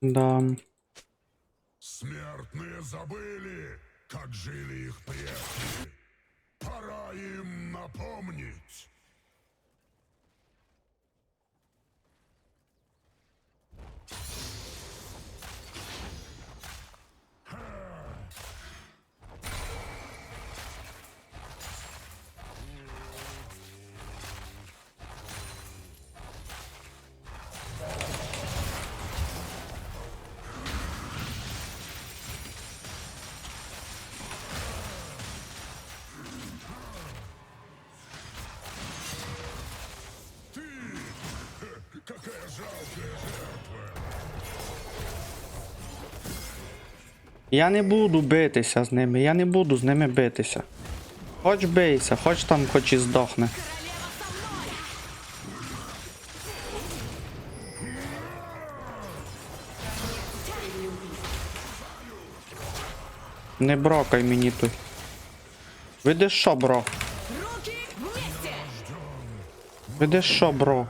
Да. Смертные забыли, как жили их предки. Пора им напомнить. Я не буду битися з ними, я не буду з ними битися. Хоч бийся, хоч там хоч і здохне. Не брокай мені тут. Видиш що, бро? Видиш що, бро?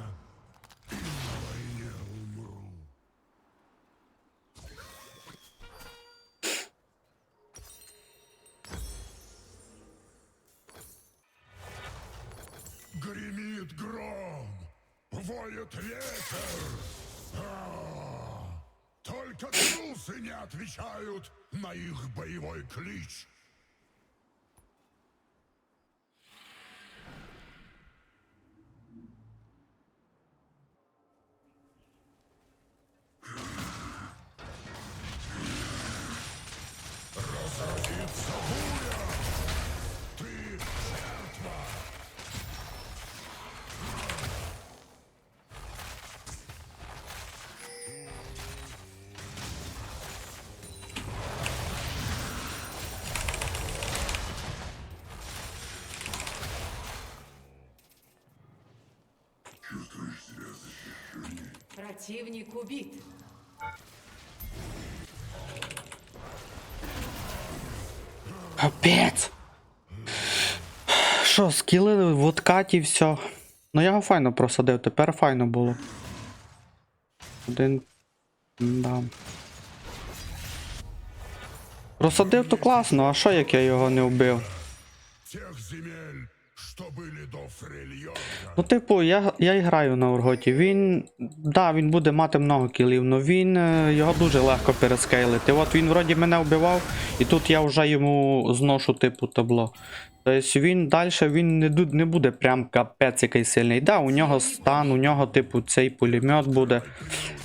Воет ветер. Только трусы не отвечают на их боевой клич. Противник убит. Капець. Що, скіли в откаті все. Ну я його файно просадив, тепер файно було. Один. Да. Просадив то класно, а що як я його не вбив? Ну, типу, я, я граю на Урготі. Він. Да, він буде мати много кілів, але він е, його дуже легко перескейлити. От він вроді мене вбивав, і тут я вже йому зношу, типу, табло. Тобто він далі він не, не буде прям капець який сильний. Да, у нього стан, у нього, типу, цей пулемет буде.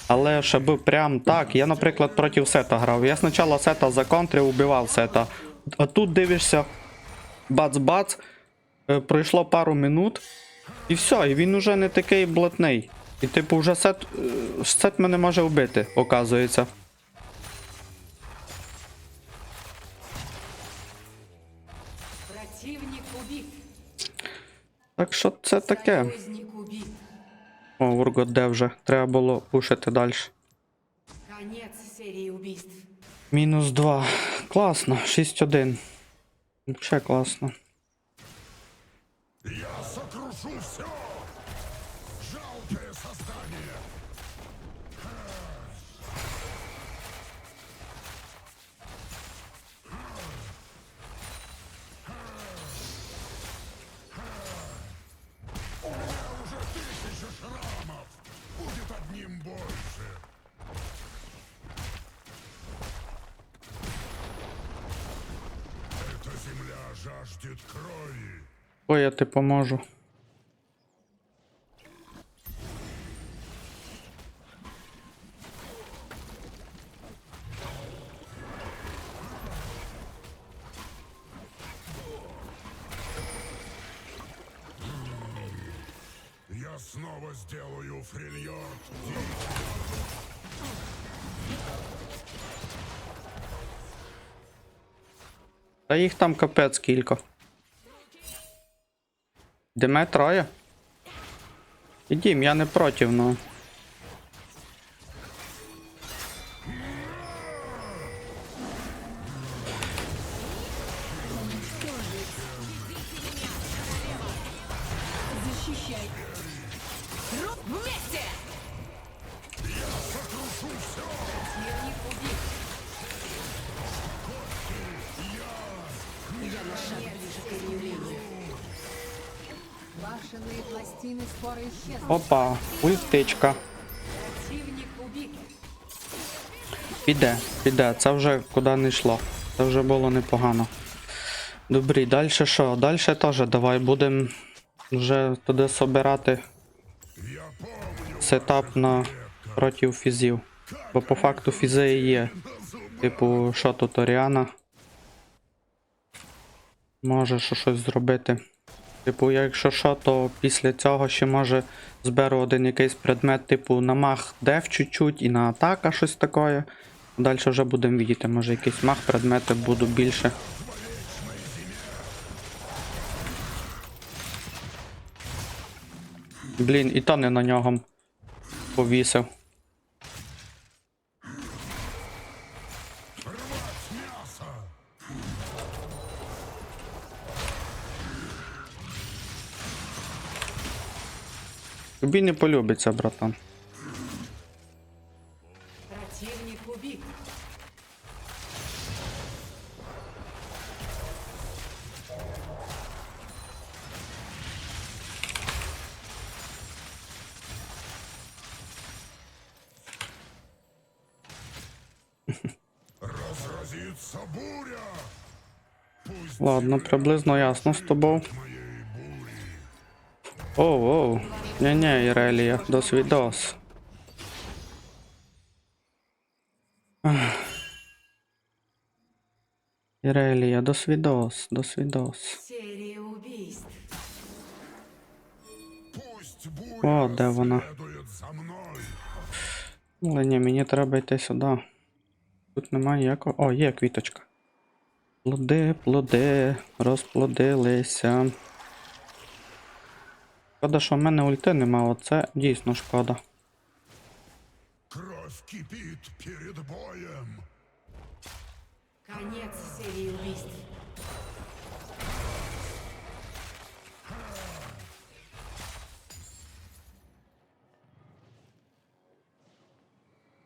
Але щоб прям так, я, наприклад, проти сета грав. Я спочатку сета законтрив, убивав сета. А тут дивишся, бац-бац, пройшло пару минут, і все, і він уже не такий блатний. І типу вже сет, е, сет мене може вбити, оказується. Так що це таке. О, Ургот де вже. Треба було пушити далі. Мінус 2. Класно, 6-1. Ще класно. Я сокрушу все. Жалкое создание. У меня уже тысяча шрамов. Будет одним больше. Эта земля жаждет крови. Ой, я ти поможу. Я снова сделаю фрильорд Та їх там капець кілька. Диме троє? Ідім, я не проти, ну. Опа, ультичка. Піде, піде, це вже куди не йшло. Це вже було непогано. Добрі, далі що? Далі теж давай будемо вже туди собирати сетап на проти фізів. Бо по факту фізи є. Типу, що тут Оріана? Може що щось зробити. Типу, якщо що, то після цього ще може зберу один якийсь предмет, типу на мах деф чуть-чуть і на атака щось таке. Далі вже будемо видіти, може якийсь мах предмети буду більше. Блін, і то не на нього повісив. Тобі не полюбиться, братан. Противник убит. Разразится буря. Пусть Ладно, приблизно ясно з тобою. Оу, оу. Ні-ні, Ірелія, досвідос. Ірелія, досвідос, досвідос. О, де вона? Але ні, мені треба йти сюди. Тут немає ніякого. О, є квіточка. Плоди, плоди, розплодилися. Шкода, що в мене ульти нема, оце дійсно шкода. Кровь кипит перед боем. Конец серии убийств.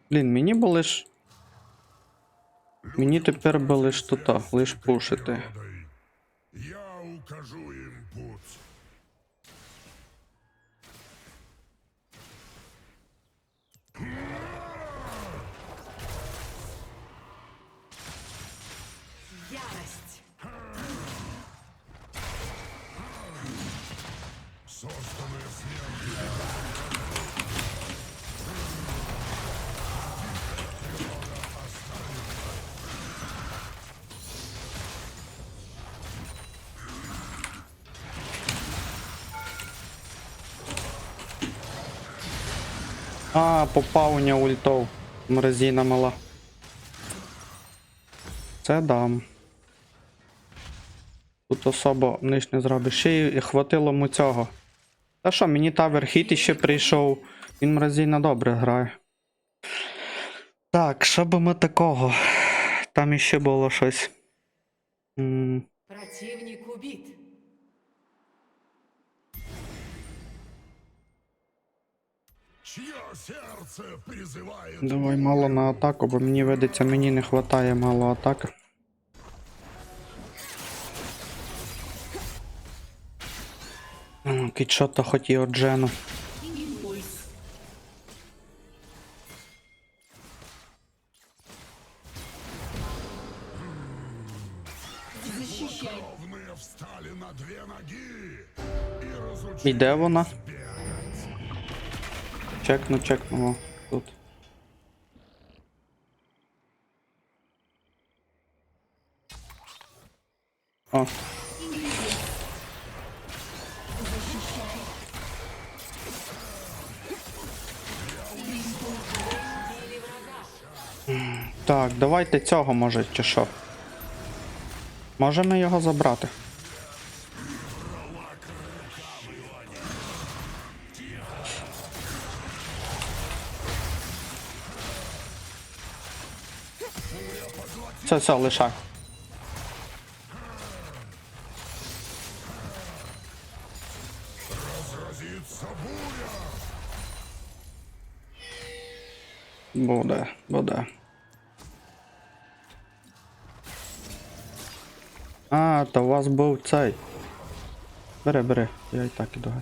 Блін, мені би лиш. Мені тепер би лиш тут, лиш пушити. Я укажу А, попав у нього ультов. Мразіна мала. Це дам. Тут особо нич не зробиш. Ще й хватило му цього. Та що, мені тавер хіт іще прийшов. Він мразіна добре грає. Так, що би ми такого? Там іще було щось. М, Противник убит. Давай мало на атаку, бо мені видиться, мені не вистачає мало атаки. Кітшота хотів от Джену. І де вона? Чекну, чекну. Тут. О. Так, давайте цього може чи що. Можемо його забрати. Все, все, буря. Буде, буде. А, то у вас був цей. Бери, бери, я і так іду.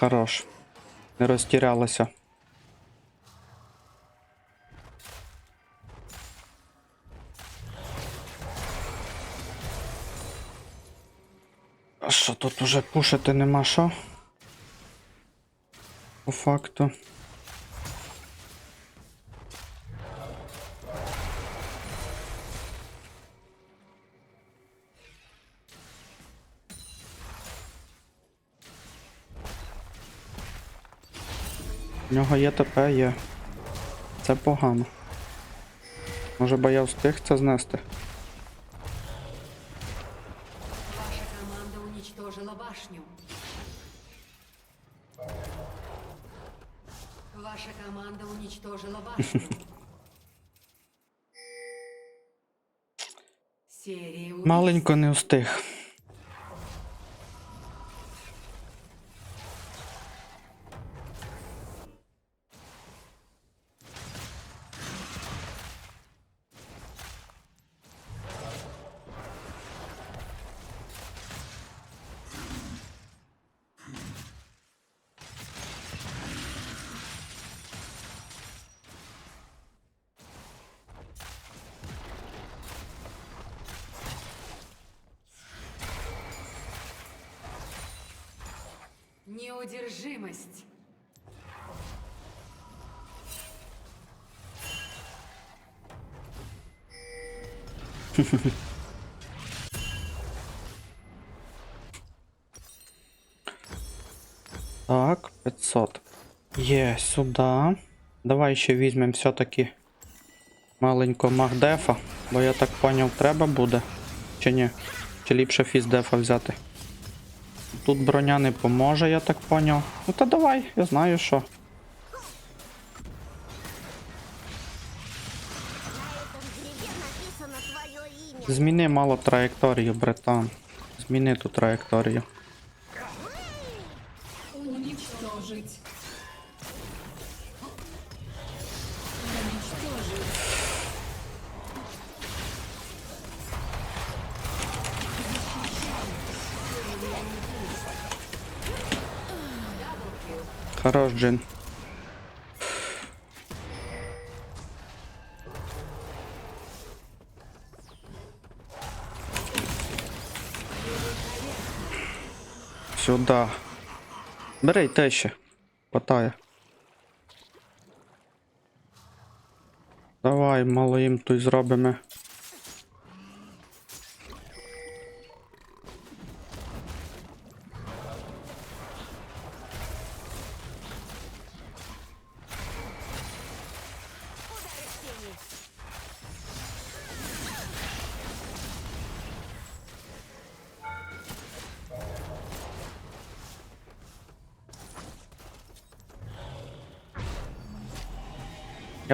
Хорош. Не розтірялася. А що тут уже пушити нема що? По факту. Нього є ТП, є. Це погано. Може би я встиг це знести. Ваша команда уничтожила башню. Ваша команда уничтожила башню. Маленько не встиг. Неудержимость. Так, 500. Є, сюди. Давай ще візьмемо все-таки маленько Магдефа, бо я так поняв, треба буде. Чи ні? Чи ліпше фіздефа взяти? Тут броня не поможе, я так поняв. Ну та давай, я знаю що. Зміни мало траєкторію, братан. Зміни ту траєкторію. Хорош, Джин. Сюда. Бери й те ще. Хватає. Давай, мало їм тут зробимо.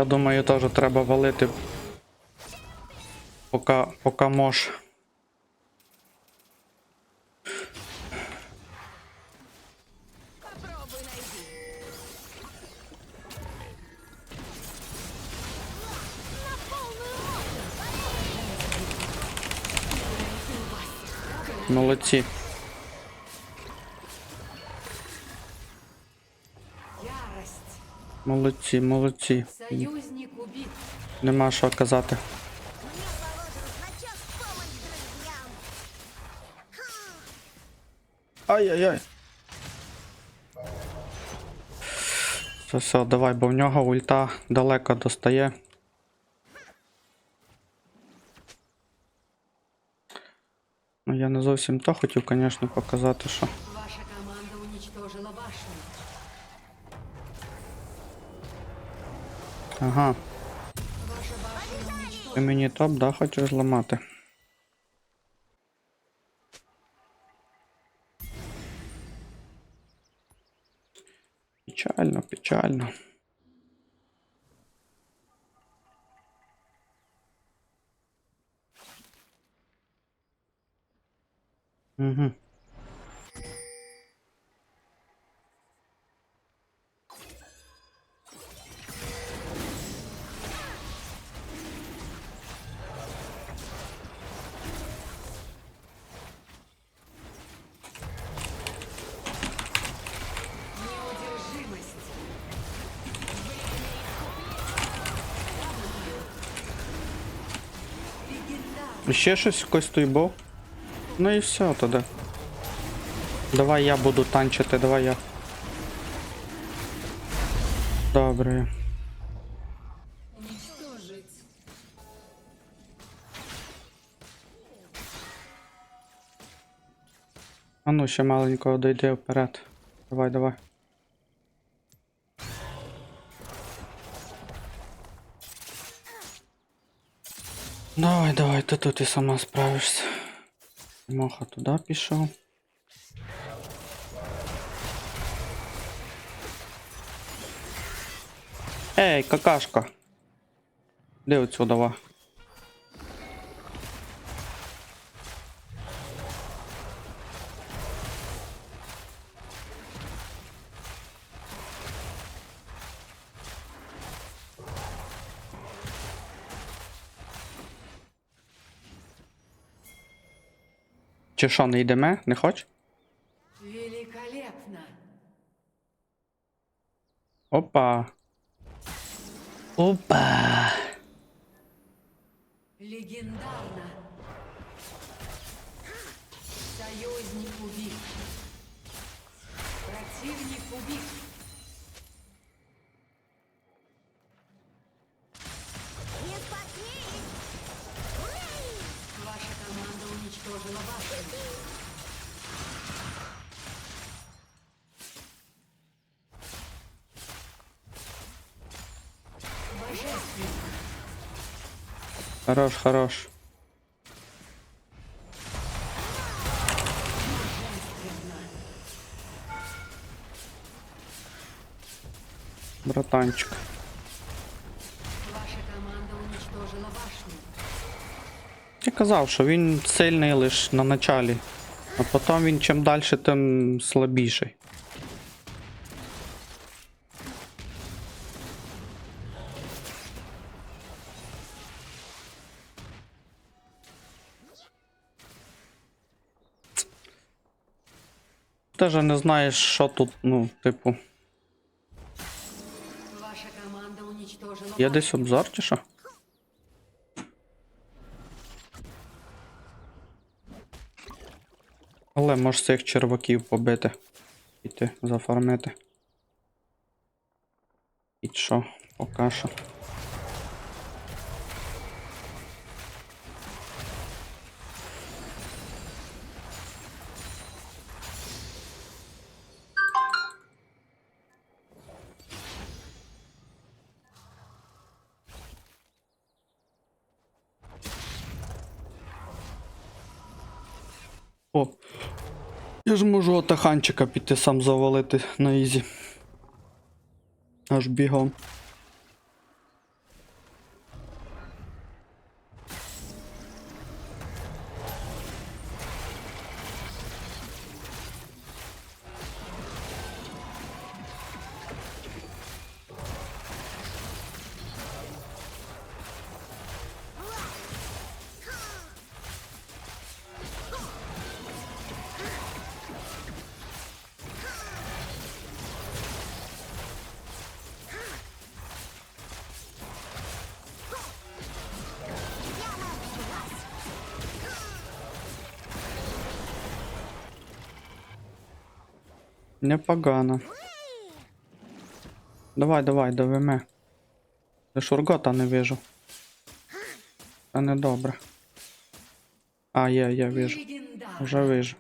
Думаю, теж треба валити. Пока, пока мож. Молодці. Молодці, молодці. Союзник убит. Нема що казати. Ай-яй-яй. Все, все, давай, бо в нього ульта далеко достає. Ну, я не зовсім то хотів, звісно, показати, що. Ага, ти мені топ, да, хочеш зламати. Печально, печально. Ще щось якось той був. Ну і все тоді. Давай я буду танчити, давай я. Добре. А ну ще маленького дойди вперед. Давай, давай. Давай, давай, ти тут і сама справишся. Моха туди пішов. Ей, какашка. Де отсюда? Чи що, не йдемо? Не хоч? Великолепно. Опа. Опа. Легендарно. Хорош, хорош. Братанчик. Ваша команда уничтожила башню. Я казав, що він сильний лише на началі, а потім він чим далі, тим слабіший. Теж не знаєш, що тут, ну, типу. Ваша команда уничтожила Є десь обзор чи що? Але можеш цих черваків побити. Піти, зафармити. І що, поки що. Отаханчика піти сам завалити на ізі. Аж бігом. Непогано. Давай, давай, давиме. Я шургота не вижу. Це не добре. А, є, я вижу. Уже вижу.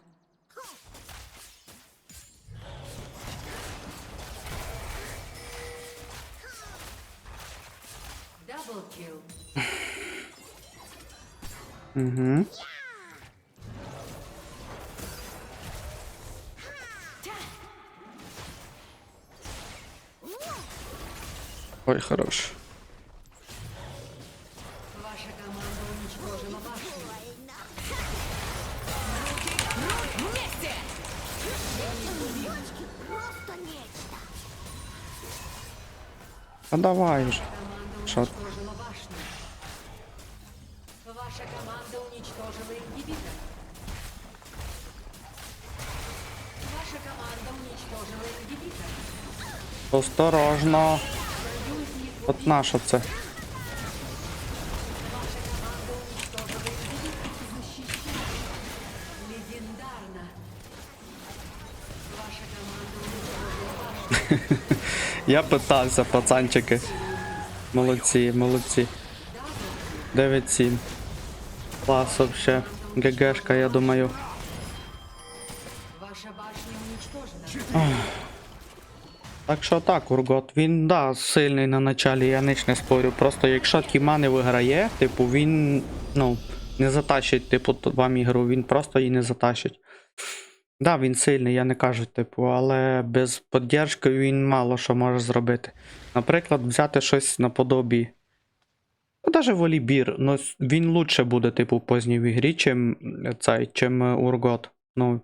Угу. Ой, хорош. А давай же. Башню. Ваша команда уничтожила ингибитор. Ваша команда уничтожила ингибитор. Осторожно. От наша це. Я питався, пацанчики. Молодці, молодці. 9-7. Клас вообще. ГГшка, я думаю. Ваша башня уничтожена. Так що так, Ургот, він да, сильний на началі, я ніч не спорю. Просто якщо Тіма не виграє, типу, він ну, не затащить, типу, вам ігру, він просто її не затащить. Да, він сильний, я не кажу, типу, але без підтримки він мало що може зробити. Наприклад, взяти щось наподобі. Ну, навіть волібір, ну, він лучше буде, типу, в поздній ігрі, чим цей, чим е, Ургот. Ну,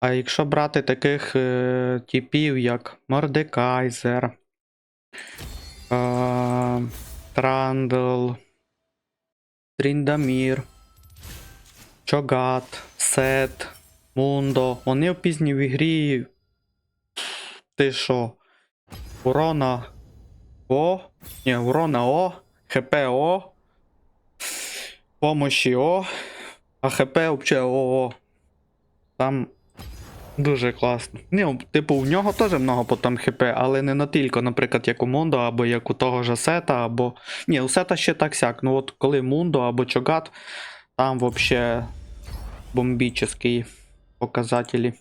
а якщо брати таких е, типів, як Мордекайзер, е, Трандл, Тріндамір, Чогат, Сет, Мундо, вони в пізній в ігрі. Ти що? Урона О, ні, урона О, ХП О, помощі О, а ХП взагалі ОО. Там Дуже класно. Ну, типу, в нього теж много потім хп, але не натільки, наприклад, як у Мондо, або як у того ж Сета, або. Ні, у Сета ще так сяк. Ну от коли Мундо або Чогат, там взагалі бомбічні показателі.